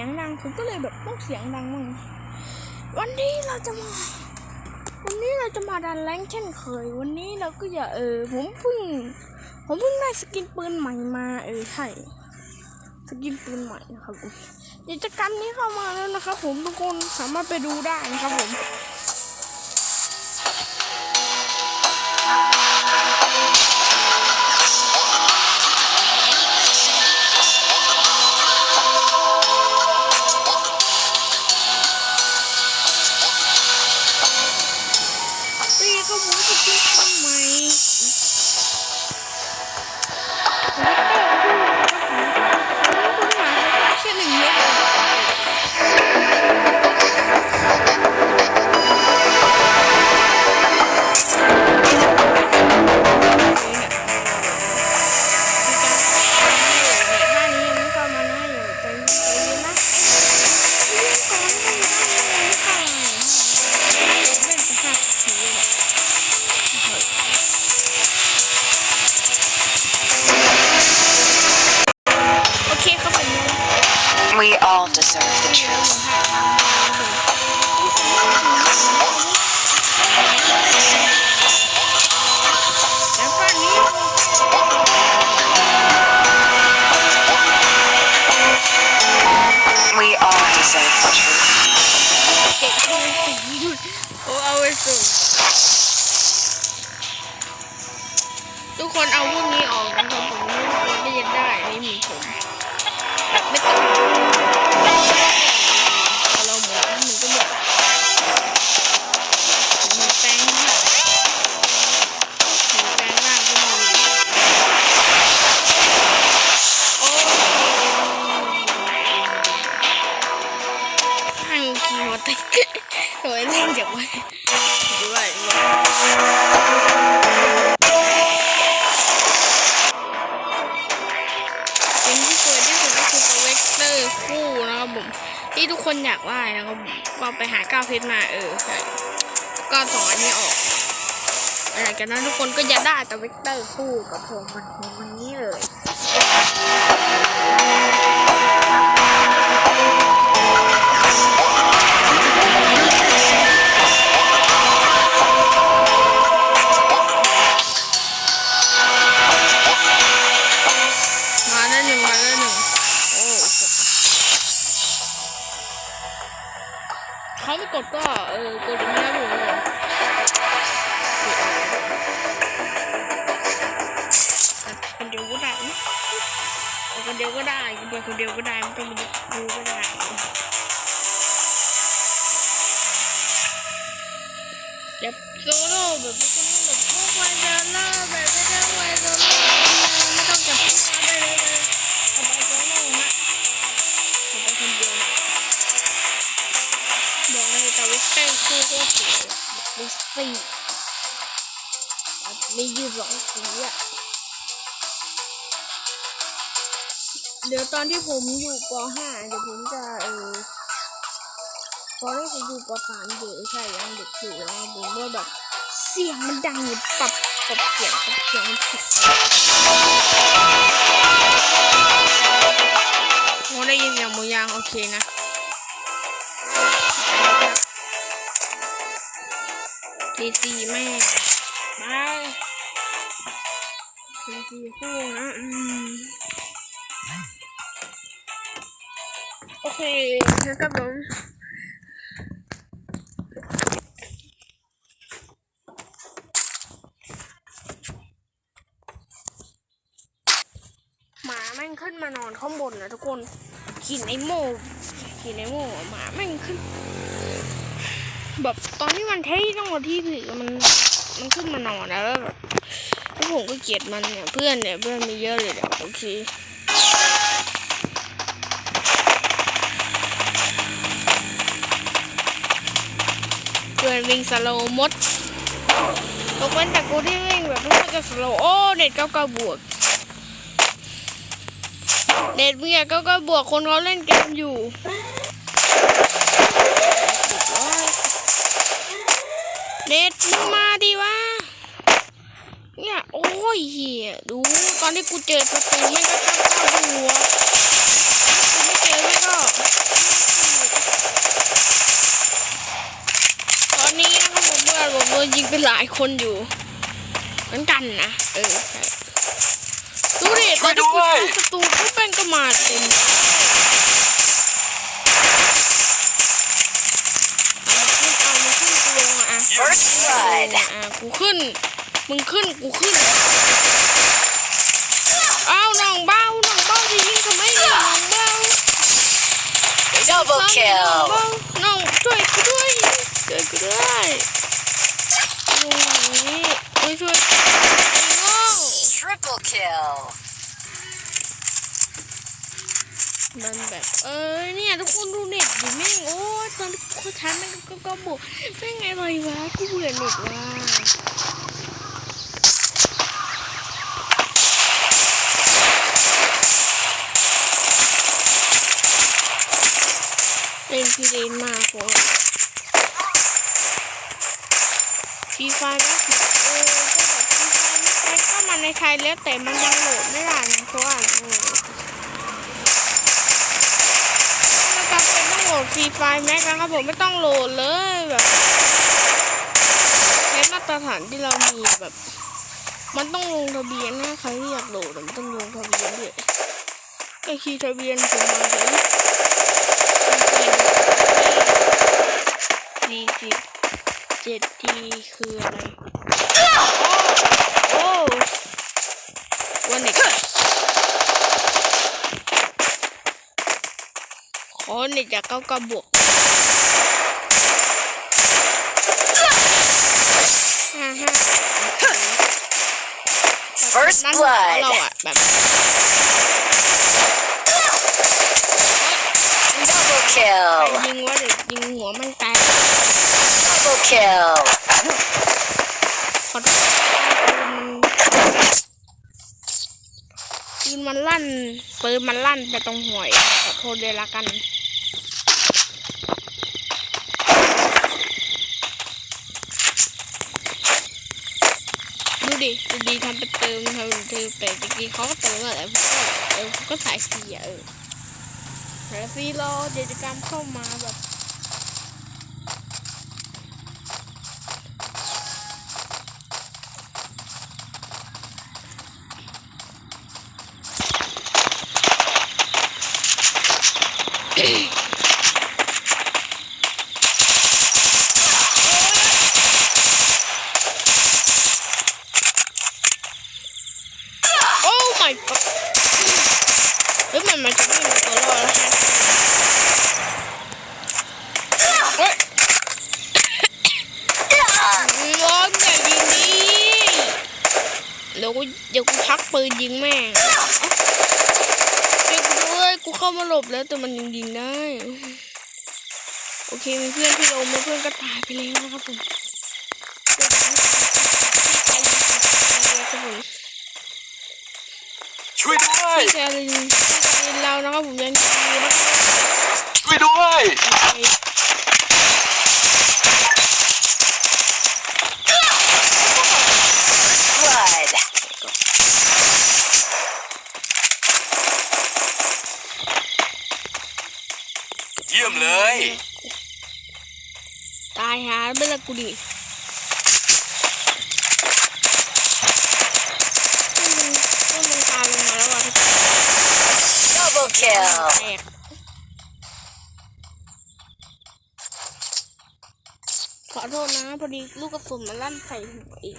ยงดังผมก็เลยแบบต้องเสียงดังมั่งวันนี้เราจะมา วันนี้เราจะมาดันแรงเช่นเคย วันนี้เราก็อย่าเออ ผมเพิ่ง ผมเพิ่งได้สกินปืนใหม่มาเออใช่สกินปืนใหม่นะครับผมกิจกรรมนี้เข้ามาแล้วนะครับผมทุกคนสามารถไปดูได้นะครับผม แ all deserve the truth. เก็บเข้าไปตีโอ้เอาไปส่งทุกคนเอาพวกนี้ออกนะครับผมไม่ควรไม่ยันได้ไม่มีผม อยากได้นะครับผมก็ไปหาก้าวเพชรมาเออใช่ก็สองอันนี้ออกหลังจากนั้นทุกคนก็จะได้แตัวเวกเตอร์คู่กับผมมันมันนี้เลยมาแล้วหนึ่งมาแล้วหนึ่ง เขาไม่กดก็เออกดไม่ได้ผมคนเดียวก็ได้คนเดียวก็ได้ไปคนเดียวก็ได้ไม่ต้องมีดูก็ได้แบบโซโล่แบบ สีอะเดี๋ยวตอนที่ผมอยู่ป .5 เดี๋ยวผมจะเออตอนที่ผมอยู่ป .3 อยู่ใช่ยังเด็กอยู่แล้วผมว่าแบบเสียงมันดังอยู่ปรับปรับเสียงปรับเสียงมันผิดโมได้ยินเสียงหมูยางโอเคนะดีซีแม่ไป ซีคู่นะโอเคนะครับผมหมาแม่งขึ้นมานอนข้างบนนะทุกคนกินไอโม่กินไอโม่หมาแม่งขึ้น แบบตอนที่มันเท่ต้องมาที่ผือมันมันขึ้นมานอนแล้วแล้วแบบ แล้วผมก็เกลียดมันเนี่ยเพื่อนเนี่ยเพื่อนมีเยอะเลยเดี๋ยวโอเคเพื่อนวิ่งสโลมดตกเป็นแต่กูที่วิ่งแบบไม่ว่าจะสโลโอ้เน็ตเก้าเก้าบวกเน็ตเมียเก้าเก้าบวกคนเขาเล่นเกมอยู่เน็ตมึงมาดิวะเนี่ ยโอ้ยเหี้ยดูตอนที่กูเจอศัตรูไม่งก็ตั้งข้าวหัวกูไม่เจอไม่ก็ตอนนี้นะครับผมเพื่อผมโดนยิงไปหลายคนอยู่ เหมือนกันนะเออใช่ดูดิตอนที่กูชาร์จศัตรูพวกแม่งก็มาเต็มเอามาขึ้นเอามาขึ้นกูลงอะ First blood. อะกูขึ้น มึงขึ้นกูขึ้นเอาน้องเบ้าน้องเบ้าจะยิงทำไมเนี่ยน้องเบ้า Double น้อง kill. เบ้าน้องช่วยกูด้วยช่วยกูด้วยลุงอย่างนี้ไม่ช่วยน้อง Triple kill. มันแบบเออเนี่ยทุกคนดูเน็ตดิแม่งโอ้ยตอนที่กูใช้แม่งก็ก็บอกแม่งอะไรวะกูเบื่อเน็ตว่ะ เล่นพี่เลนมากผมฟีไฟก็คือเออก็แบบฟีไฟไม่ใช่เข้ามาในไทยแล้วแต่มันยังโหลดไม่ได้นะเพราะว่าเออไม่จำเป็นต้องโหลดฟรีไฟแม็กนะครับผมไม่ต้องโหลดเลยแบบในมาตรฐานที่เรามีแบบ มันต้องลงทะเบียนนะใครที่อยากโหลดมันต้องลงทะเบียนด้วย ก็คีย์ทะเบียนผมมาถึงสี่สิบเจ็ดทีคืออะไร โอ้วันเด็กขอเน็ตจากเก้าเก้าบวกห้าห้า First นั่น blood เราอะแบบ Double ใค kill. ยิงว่าเด็กยิงหัวมันตาย Double kill. ขอโทษปืนมันลั่นปืนมันลั่นไปตรงหวเองขอโทษเลยละกัน ดูดิดูดีทำเป็นเติมทำเป็นเติมแต่จริงๆเขาก็เติมอะไรผมก็เออก็สายฟรีอะเออ แต่ฟรีรอกิจกรรมเข้ามาแบบโอ้ my god เฮ้ยมันมันจะไม่มีตัวรอดแล้วฮะเฮ้ยร้อนอย่ายิงดิเดี๋ ยวกูเดี๋ยวกูชักปืนยิงแม่งเอ้าช่วยกูด้วยกูเข้ามาหลบแล้วแต่มันยังยิงได้ โอเคมีเพื่อนที่ลมแล้วเพื่อนก็ตายไปแล้วนะครับผมเพื่อนที่ตายครับผมช่วยด้วยพี่แครินพี่แครินเรานะครับผมยังอยู่นะครับช่วยด้วย Blood. เยี่ยมเลย ตายหาไปละกูดิต้นมันตายลงมาแล้วอะ Double kill. ขอโทษนะ พอดีลูกกระสุนมันลั่นใส่หัวอีก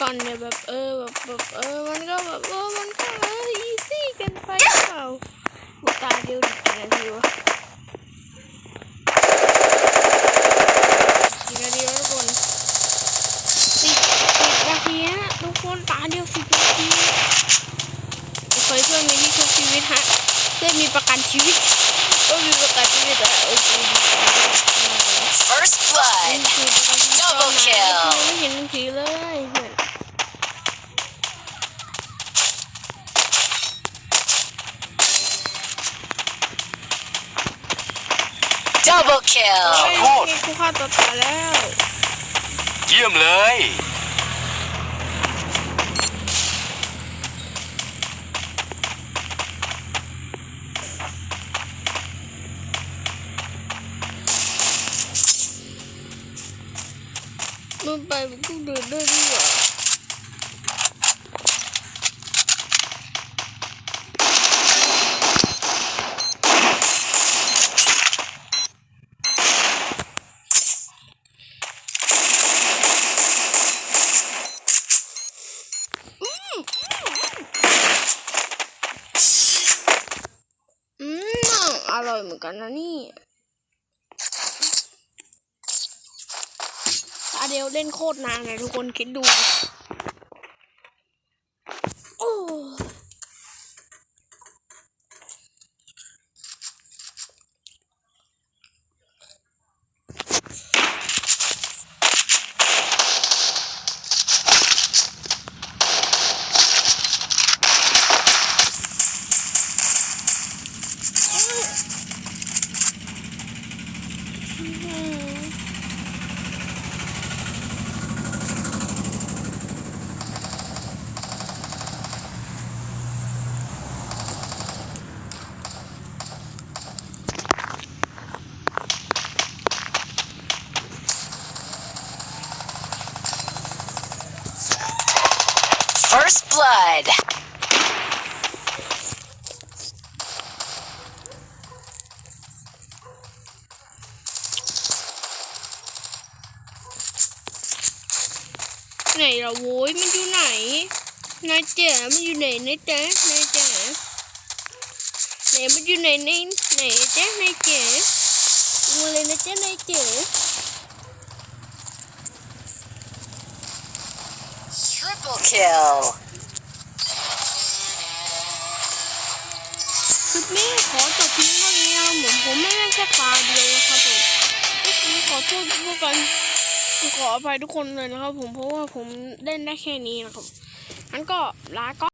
ก่อนเนี่ยแบบเออแบบแบบเออมันก็แบบเออมันก็เอออีซี่กันไปเปล่ากูตาเดียวดิกี่นาทีวะกี่นาทีแล้วทุกคนสิบสิบนาทีฮะทุกคนตาเดียวสิบนาทีเคยเพื่อนมีที่ชุบชีวิตฮะเพื่อนมีประกันชีวิตก็มีประกันชีวิตแต่โอเคดีใจมากเลย First blood. คือประกันชีวิตตอนไม่เห็นหนังสือเลย Double เฮ้ย kill. โทษนี่กูฆ่าตัวตายแล้ว เยี่ยมเลย มันไปมันก็เดินได้ด้วย กันนะนี่ตาเดียวเล่นโคตรนานเลยทุกคนคิดดู โอ้ First blood. ไหนล่ะโว้ยมันอยู่ไหนนายเจ๋มันอยู่ไหนนะจ๊ะนายเจ๋ไหนมันอยู่ไหนในไหนจ๊นายเจ๋อมาเลยนะจ๊นายเจ๋อ Triple kill. คลิปนี้ขอจบเพียงเท่านี้นะผม ผมไม่ได้แค่ตาเดียวนะครับผมก็คือขอโทษทุกคนขออภัยทุกคนเลยนะครับผม เพราะว่าผมเล่นได้แค่นี้นะครับงั้นก็ลาก็